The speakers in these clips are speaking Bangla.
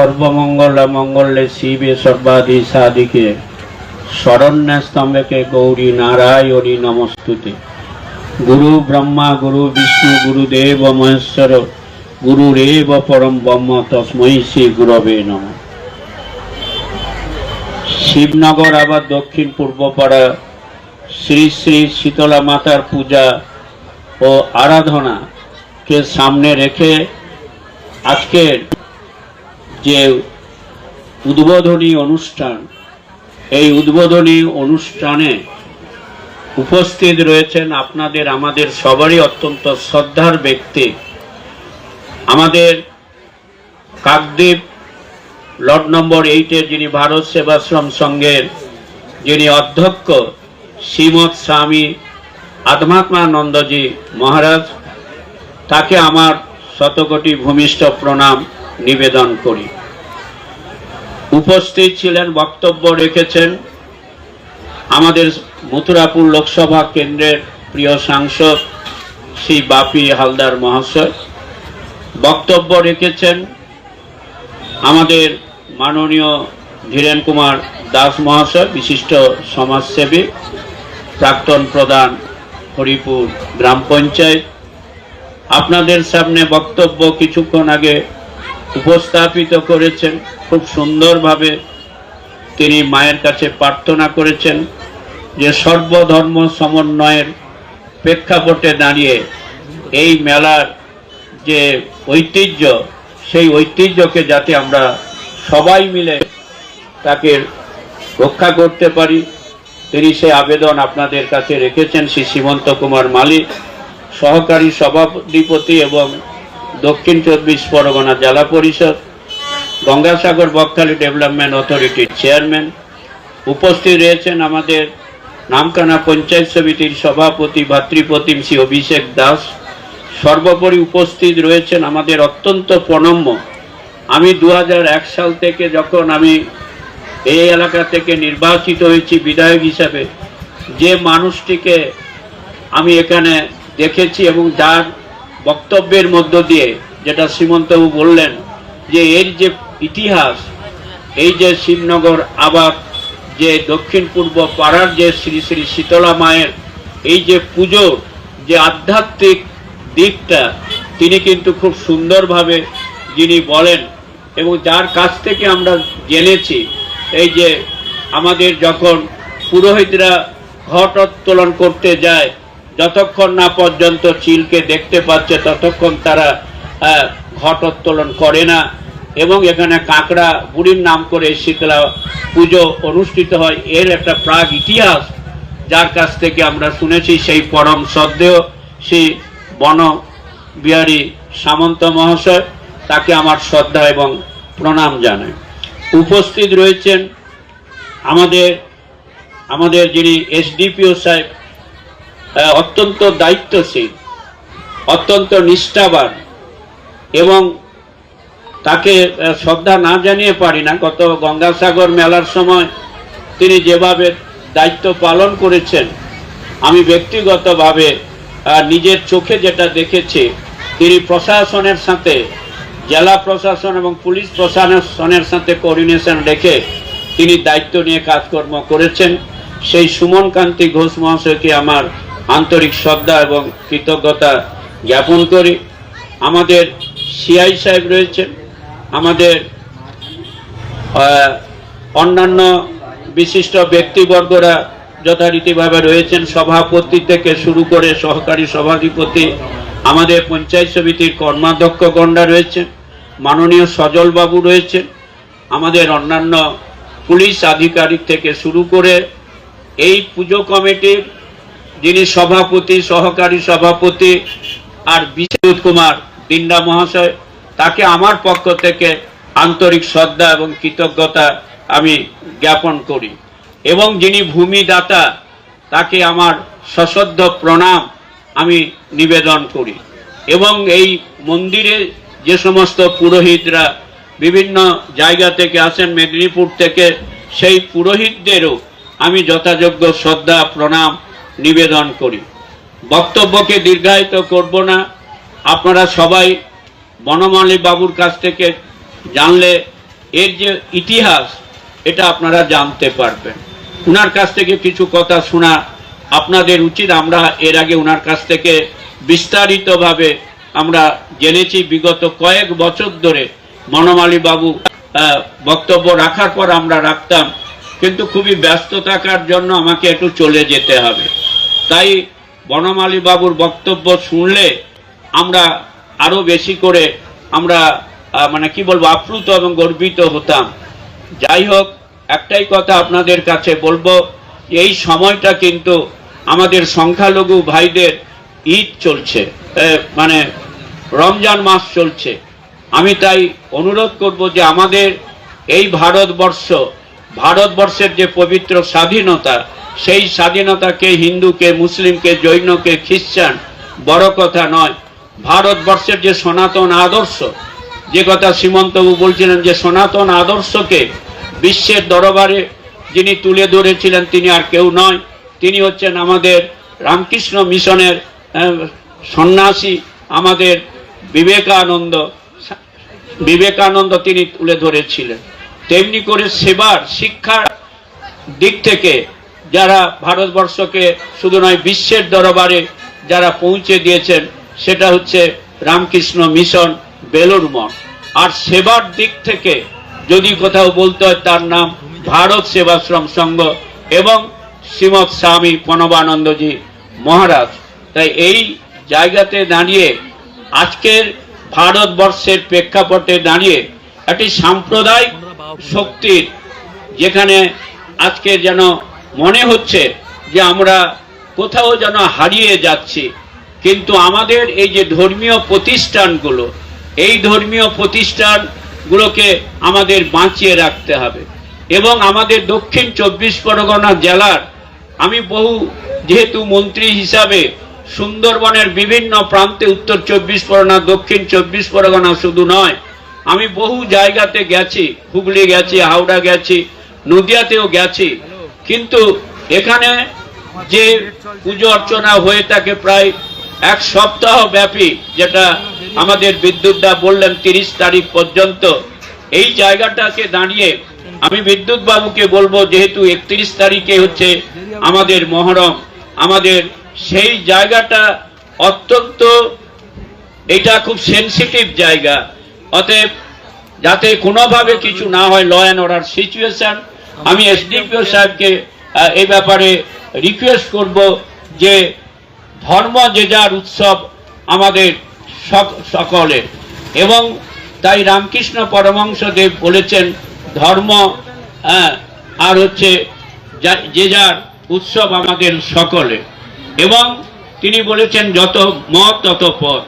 সর্বমঙ্গল মঙ্গলে শিবে সর্বাধি সাধিকে। শরণ্য স্তম্ভকে গৌরী নারায়ণী নমস্তুতে। গুরু ব্রহ্মা, গুরু বিষ্ণু গুরুদেব মহেশ্বর, গুরু গুরুরেব পরম ব্রহ্ম তস্মৈ শ্রী গুরবে নম। শিবনগর আবার দক্ষিণ পূর্বপাড়া, শ্রী শ্রী শীতলা মাতার পূজা ও আরাধনাকে সামনে রেখে আজকের যে উদ্বোধনী অনুষ্ঠান, এই উদ্বোধনী অনুষ্ঠানে উপস্থিত রয়েছেন আপনাদের, আমাদের সবারই অত্যন্ত শ্রদ্ধার ব্যক্তি। আমাদের কাকদ্বীপ লট নম্বর এইটের যিনি ভারত সেবাশ্রম সংঘের যিনি অধ্যক্ষ, শ্রীমৎ স্বামী আত্মাত্মানন্দজি মহারাজ, তাকে আমার শতকোটি ভূমিষ্ঠ প্রণাম নিবেদন করি। উপস্থিত ছিলেন, বক্তব্য রেখেছেন আমাদের মথুরাপুর লোকসভা কেন্দ্রের প্রিয় সাংসদ শ্রী বাপি হালদার মহাশয়। বক্তব্য রেখেছেন আমাদের মাননীয় ধীরেন কুমার দাস মহাশয়, বিশিষ্ট সমাজসেবী, প্রাক্তন প্রধান হরিপুর গ্রাম পঞ্চায়েত। আপনাদের সামনে বক্তব্য কিছুক্ষণ আগে উপস্থাপিত করেছেন। খুব সুন্দরভাবে তিনি মায়ের কাছে প্রার্থনা করেছেন যে সর্বধর্ম সমন্বয়ের প্রেক্ষাপটে দাঁড়িয়ে এই মেলার যে ঐতিহ্য, সেই ঐতিহ্যকে যাতে আমরা সবাই মিলে তাকে রক্ষা করতে পারি, তিনি সে আবেদন আপনাদের কাছে রেখেছেন শ্রী সীমন্ত কুমার মালিক, সহকারী সভাধিপতি এবং দক্ষিণ চব্বিশ পরগনা জেলা পরিষদ। গঙ্গাসাগর বকখালি ডেভেলপমেন্ট অথরিটির চেয়ারম্যান। উপস্থিত রয়েছেন আমাদের নামকানা পঞ্চায়েত সমিতির সভাপতি ভাতৃপ্রতিম শ্রী অভিষেক দাস। সর্বোপরি উপস্থিত রয়েছেন আমাদের অত্যন্ত প্রণম্য। আমি দু হাজার এক সাল থেকে যখন আমি এই এলাকা থেকে নির্বাচিত হয়েছি বিধায়ক হিসাবে, যে মানুষটিকে আমি এখানে দেখেছি এবং যার বক্তব্যের মধ্য দিয়ে যেটা শ্রীমন্তবাবু বললেন যে এর যে ইতিহাস, এই যে শিবনগর আবার যে দক্ষিণ পূর্ব পাড়ার যে শ্রী শ্রী শীতলা মায়ের, এই যে পুজো, যে আধ্যাত্মিক দিকটা, তিনি কিন্তু খুব সুন্দরভাবে যিনি বলেন এবং যার কাছ থেকে আমরা জেনেছি, এই যে আমাদের যখন পুরোহিতরা ঘট উত্তোলন করতে যায়, যতক্ষণ না পর্যন্ত চিলকে দেখতে পাচ্ছে, ততক্ষণ তারা ঘট উত্তোলন করে না। এবং এখানে কাঁকড়া বুড়ির নাম করে শীতলা পুজো অনুষ্ঠিত হয়। এর একটা প্রাগ ইতিহাস যার কাছ থেকে আমরা শুনেছি, সেই পরম শ্রদ্ধেয় শ্রী বন বিহারী সামন্ত মহাশয় তাকে আমার শ্রদ্ধা এবং প্রণাম জানাই উপস্থিত রয়েছেন আমাদের আমাদের যিনি এসডিপিও সাহেব অত্যন্ত দায়িত্বশীল, অত্যন্ত নিষ্ঠাবান এবং তাকে শ্রদ্ধা না জানিয়ে পারি না। গত গঙ্গাসাগর মেলার সময় তিনি যেভাবে দায়িত্ব পালন করেছেন, আমি ব্যক্তিগতভাবে নিজের চোখে যেটা দেখেছি, তিনি প্রশাসনের সাথে, জেলা প্রশাসন এবং পুলিশ প্রশাসনের সাথে কোঅর্ডিনেশন রেখে তিনি দায়িত্ব নিয়ে কাজকর্ম করেছেন। সেই সুমন কান্তি ঘোষ মহাশয়কে আমার আন্তরিক শ্রদ্ধা এবং কৃতজ্ঞতা জ্ঞাপন করি। আমাদের সিআই সাহেব রয়েছেন আমাদের অন্যান্য বিশিষ্ট ব্যক্তিবর্গরা যথারীতিভাবে রয়েছেন, সভাপতি থেকে শুরু করে সহকারী সভাধিপতি, আমাদের পঞ্চায়েত সমিতির কর্মাধ্যক্ষ গণ্ডা রয়েছেন, মাননীয় সজলবাবু রয়েছেন, আমাদের অন্যান্য পুলিশ আধিকারিক থেকে শুরু করে এই পুজো কমিটির যিনি সভাপতি, সহকারী সভাপতি আর বিশ্বজিৎ কুমার দিন্ডা মহাশয় তাকে আমার পক্ষ থেকে আন্তরিক শ্রদ্ধা এবং কৃতজ্ঞতা আমি জ্ঞাপন করি। এবং যিনি ভূমিদাতা, তাকে আমার সশ্রদ্ধ প্রণাম আমি নিবেদন করি। এবং এই মন্দিরে যে সমস্ত পুরোহিতরা বিভিন্ন জায়গা থেকে আসেন, মেদিনীপুর থেকে, সেই পুরোহিতদেরও আমি যথাযোগ্য শ্রদ্ধা, প্রণাম, নিবেদন করি। বক্তব্যকে দীর্ঘায়িত করব না। আপনারা সবাই বনমালী বাবুর কাছ থেকে জানলে এর যে ইতিহাস, এটা আপনারা জানতে পারবেন। উনার কাছ থেকে কিছু কথা শোনা আপনাদের উচিত। আমরা এর আগে উনার কাছ থেকে বিস্তারিতভাবে আমরা জেনেছি। বিগত কয়েক বছর ধরে মনোমালী বাবু বক্তব্য রাখার পর আমরা রাখতাম। কিন্তু খুবই ব্যস্ত থাকার জন্য আমাকে একটু চলে যেতে হবে। তাই বনমালী বাবুর বক্তব্য শুনলে আমরা আরও বেশি করে আমরা মানে কি বলব, আপ্লুত এবং গর্বিত হতাম। যাই হোক, একটাই কথা আপনাদের কাছে বলব, এই সময়টা কিন্তু আমাদের সংখ্যালঘু ভাইদের ঈদ চলছে মানে রমজান মাস চলছে। আমি তাই অনুরোধ করব যে আমাদের এই ভারতবর্ষ, ভারতবর্ষের যে পবিত্র স্বাধীনতা, সেই স্বাধীনতাকে হিন্দুকে, মুসলিমকে, জৈনকে, খ্রিস্টান, বড় কথা নয় ভারতবর্ষের যে সনাতন আদর্শ, যে কথা সীমন্তবাবু বলছিলেন যে সনাতন আদর্শকে বিশ্বের দরবারে যিনি তুলে ধরেছিলেন তিনি আর কেউ নয়। তিনি হচ্ছেন আমাদের রামকৃষ্ণ মিশনের সন্ন্যাসী, আমাদের বিবেকানন্দ বিবেকানন্দ তিনি তুলে ধরেছিলেন। তেমনি করে সেবার, শিক্ষার দিক থেকে যারা ভারতবর্ষকে শুধু নয়, বিশ্বের দরবারে যারা পৌঁছে দিয়েছেন সেটা হচ্ছে রামকৃষ্ণ মিশন বেলুর মঠ। আর সেবার দিক থেকে যদি কোথাও বলতে হয় তার নাম ভারত সেবাশ্রম সংঘ এবং শ্রীমৎ স্বামী প্রণবানন্দজি মহারাজ। তাই এই জায়গাতে দাঁড়িয়ে আজকের ভারতবর্ষের প্রেক্ষাপটে দাঁড়িয়ে একটি সাম্প্রদায়িক শক্তির যেখানে আজকে যেন মনে হচ্ছে যে আমরা কোথাও যেন হারিয়ে যাচ্ছি। কিন্তু আমাদের এই যে ধর্মীয় প্রতিষ্ঠানগুলো, এই ধর্মীয় প্রতিষ্ঠানগুলোকে আমাদের বাঁচিয়ে রাখতে হবে। এবং আমাদের দক্ষিণ চব্বিশ পরগনা জেলার, আমি বহু যেহেতু মন্ত্রী হিসাবে সুন্দরবনের বিভিন্ন প্রান্তে উত্তর চব্বিশ পরগনা, দক্ষিণ চব্বিশ পরগনা শুধু নয়, আমি বহু জায়গাতে গেছি, হুগলি গেছি, হাওড়া গেছি, নদিয়াতেও গেছি। কিন্তু এখানে যে পুজো অর্চনা হয়ে থাকে প্রায় এক সপ্তাহ ব্যাপী যেটা আমাদের বিদ্যুৎদা বললেন তিরিশ তারিখ পর্যন্ত, এই জায়গাটাকে দাঁড়িয়ে আমি বিদ্যুৎ বাবুকে বলব, যেহেতু একত্রিশ তারিখে হচ্ছে আমাদের মহরম, আমাদের সেই জায়গাটা অত্যন্ত, এটা খুব সেনসিটিভ জায়গা। অতএব যাতে কোনোভাবে কিছু না হয় ল অ্যান্ড অর্ডার সিচুয়েশন আমি এসডিপিও সাহেবকে এই ব্যাপারে রিকোয়েস্ট করব যে ধর্ম যে যার উৎসব আমাদের সক- সকলের। এবং তাই রামকৃষ্ণ পরমংসদেব বলেছেন ধর্ম হ্যাঁ, আর হচ্ছে যে যার উৎসব আমাদের সকলে এবং তিনি বলেছেন যত মত তত পথ।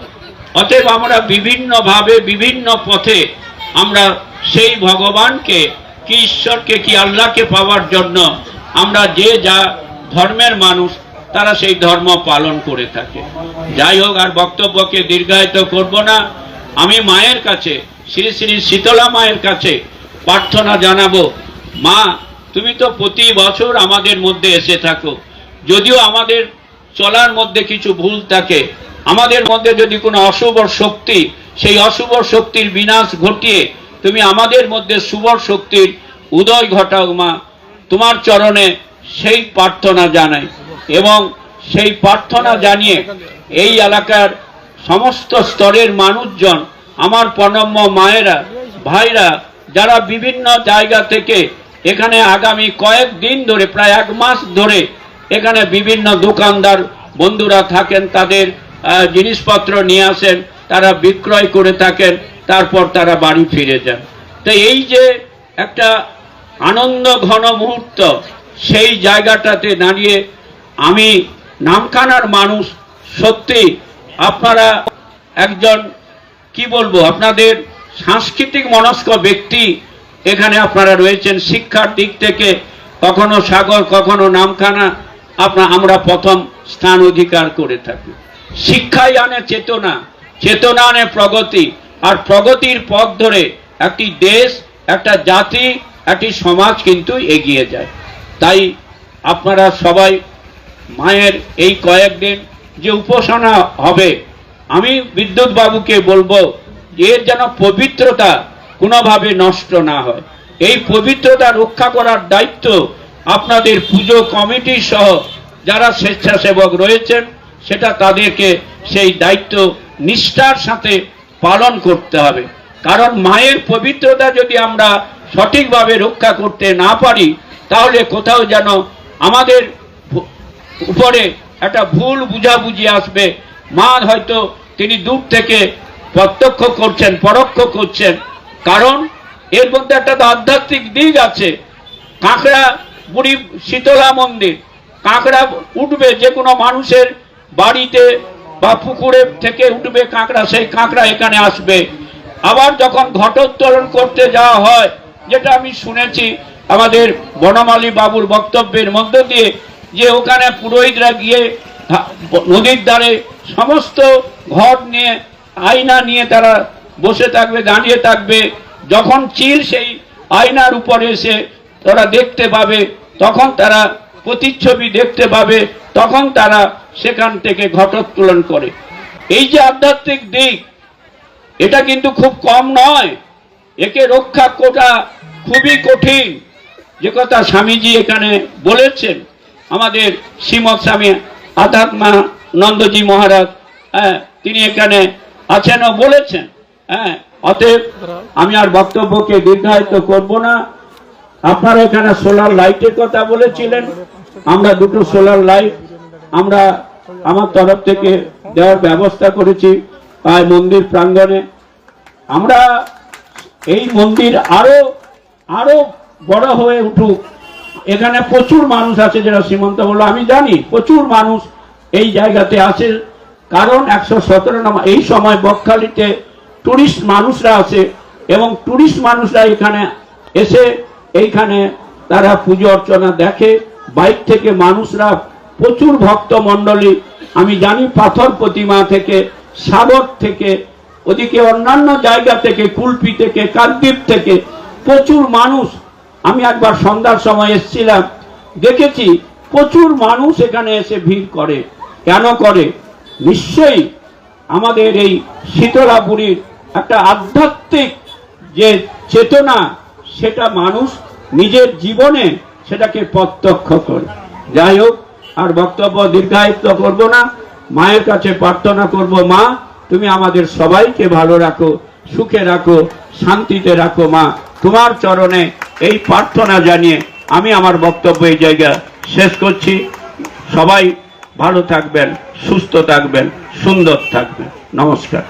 অতএব আমরা বিভিন্নভাবে বিভিন্ন পথে আমরা সেই ভগবানকে কি ঈশ্বরকে কি আল্লাহকে পাওয়ার জন্য আমরা যে যা ধর্মের মানুষ তারা সেই ধর্ম পালন করে থাকে। যাই হোক, আর বক্তব্যকে দীর্ঘায়িত করব না। আমি মায়ের কাছে, শ্রী শ্রী শীতলা মায়ের কাছে প্রার্থনা জানাব, মা, তুমি তো প্রতি বছর আমাদের মধ্যে এসে থাকো। যদিও আমাদের চলার মধ্যে কিছু ভুল থাকে, আমাদের মধ্যে যদি কোনো অশুভ শক্তি, সেই অশুভ শক্তির বিনাশ ঘটিয়ে তুমি আমাদের মধ্যে শুভ শক্তির উদয় ঘটাও মা। তোমার চরণে সেই প্রার্থনা জানাই এবং সেই প্রার্থনা জানিয়ে এই এলাকার সমস্ত স্তরের মানুষজন, আমার প্রণম্য মায়েরা, ভাইরা, যারা বিভিন্ন জায়গা থেকে এখানে আগামী কয়েক দিন ধরে, প্রায় এক মাস ধরে এখানে বিভিন্ন দোকানদার বন্ধুরা থাকেন, তাদের জিনিসপত্র নিয়ে আসেন, তারা বিক্রয় করে থাকেন, তারপর তারা বাড়ি ফিরে যান। তো এই যে একটা আনন্দ ঘন মুহূর্ত সেই জায়গাটাতে দাঁড়িয়ে আমি নামখানার মানুষ, সত্যি আপনারা একজন, কি বলব, আপনাদের সাংস্কৃতিক মনস্ক ব্যক্তি এখানে আপনারা রয়েছেন। শিক্ষার দিক থেকে কখনো সাগর, কখনো নামখানা আপনা আমরা প্রথম স্থান অধিকার করে থাকি। শিক্ষাই আনে চেতনা চেতনা আনে প্রগতি, আর প্রগতির পথ ধরে একটি দেশ, একটা জাতি, একটি সমাজ কিন্তু এগিয়ে যায়। তাই আপনারা সবাই মায়ের এই কয়েকদিন যে উপাসনা হবে, আমি বিদ্যুৎ বাবুকে বলব এর যেন পবিত্রতা কোনোভাবে নষ্ট না হয়। এই পবিত্রতা রক্ষা করার দায়িত্ব আপনাদের পুজো কমিটি সহ যারা স্বেচ্ছাসেবক রয়েছেন, সেটা তাদেরকে সেই দায়িত্ব নিষ্ঠার সাথে পালন করতে হবে। কারণ মায়ের পবিত্রতা যদি আমরা সঠিকভাবে রক্ষা করতে না পারি তাহলে কোথাও যেন আমাদের উপরে একটা ভুল বুঝাবুঝি আসবে। মা হয়তো তিনি দূর থেকে প্রত্যক্ষ করছেন, পরোক্ষ করছেন। কারণ এর মধ্যে একটা তো আধ্যাত্মিক দিক আছে। কাঁকড়া বুড়ি শীতলা মন্দির, কাঁকড়া উঠবে, যে কোনো মানুষের বাড়িতে বা পুকুরে থেকে উঠবে কাঁকড়া, সেই কাঁকড়া এখানে আসবে। আবার যখন ঘটোত্তোলন করতে যাওয়া হয়, যেটা আমি শুনেছি আমাদের বনমালী বাবুর বক্তব্যের মধ্য দিয়ে যে ওখানে পুরোহিতরা গিয়ে নদীর ধারে সমস্ত ঘট নিয়ে, আয়না নিয়ে তারা বসে থাকবে, দাঁড়িয়ে থাকবে। যখন চিল সেই আয়নার উপরে এসে তারা দেখতে পাবে, তখন তারা প্রতিচ্ছবি দেখতে পাবে, তখন তারা সেখান থেকে ঘটোত্তোলন করে। এই যে আধ্যাত্মিক দিক, এটা কিন্তু খুব কম নয়। একে রক্ষা করা খুবই কঠিন। যে কথা স্বামীজি এখানে বলেছেন, আমাদের শ্রীমৎ স্বামী আধ্যাত্মা নন্দজি মহারাজ হ্যাঁ তিনি এখানে আছেন ও বলেছেন হ্যাঁ অতএব আমি আর বক্তব্যকে দীর্ঘায়িত করব না। আপনারা এখানে সোলার লাইটের কথা বলেছিলেন, আমরা দুটো সোলার লাইট, আমরা আমার তরফ থেকে দেওয়ার ব্যবস্থা করেছি আর মন্দির প্রাঙ্গণে। আমরা এই মন্দির আরও আরও বড় হয়ে উঠুক। এখানে প্রচুর মানুষ আছে যেটা সীমন্ত বলল। আমি জানি প্রচুর মানুষ এই জায়গাতে আছে। কারণ একশো সতেরো নম্বর এই সময় বকখালিতে টুরিস্ট মানুষরা আছে এবং টুরিস্ট মানুষরা এখানে এসে এইখানে তারা পুজো অর্চনা দেখে। বাইক থেকে মানুষরা প্রচুর ভক্ত মণ্ডলী আমি জানি পাথর প্রতিমা থেকে, সাগর থেকে, ওদিকে অন্যান্য জায়গা থেকে, কুলপি থেকে, কাকদ্বীপ থেকে প্রচুর মানুষ আমি একবার সন্ধ্যার সময় এসেছিলাম, দেখেছি প্রচুর মানুষ এখানে এসে ভিড় করে। কেন করে? নিশ্চয়ই আমাদের এই শীতলাপুরীর একটা আধ্যাত্মিক যে চেতনা, সেটা মানুষ নিজের জীবনে সেটাকে প্রত্যক্ষ করে। যাই হোক, আর বক্তব্য দীর্ঘায়িত করব না। মায়ের কাছে প্রার্থনা করব, মা, তুমি আমাদের সবাইকে ভালো রাখো, সুখে রাখো, শান্তিতে রাখো, মা। তোমার চরণে এই প্রার্থনা জানিয়ে আমি আমার বক্তব্য এই জায়গা শেষ করছি। সবাই ভালো থাকবেন, সুস্থ থাকবেন, সুন্দর থাকবেন। নমস্কার।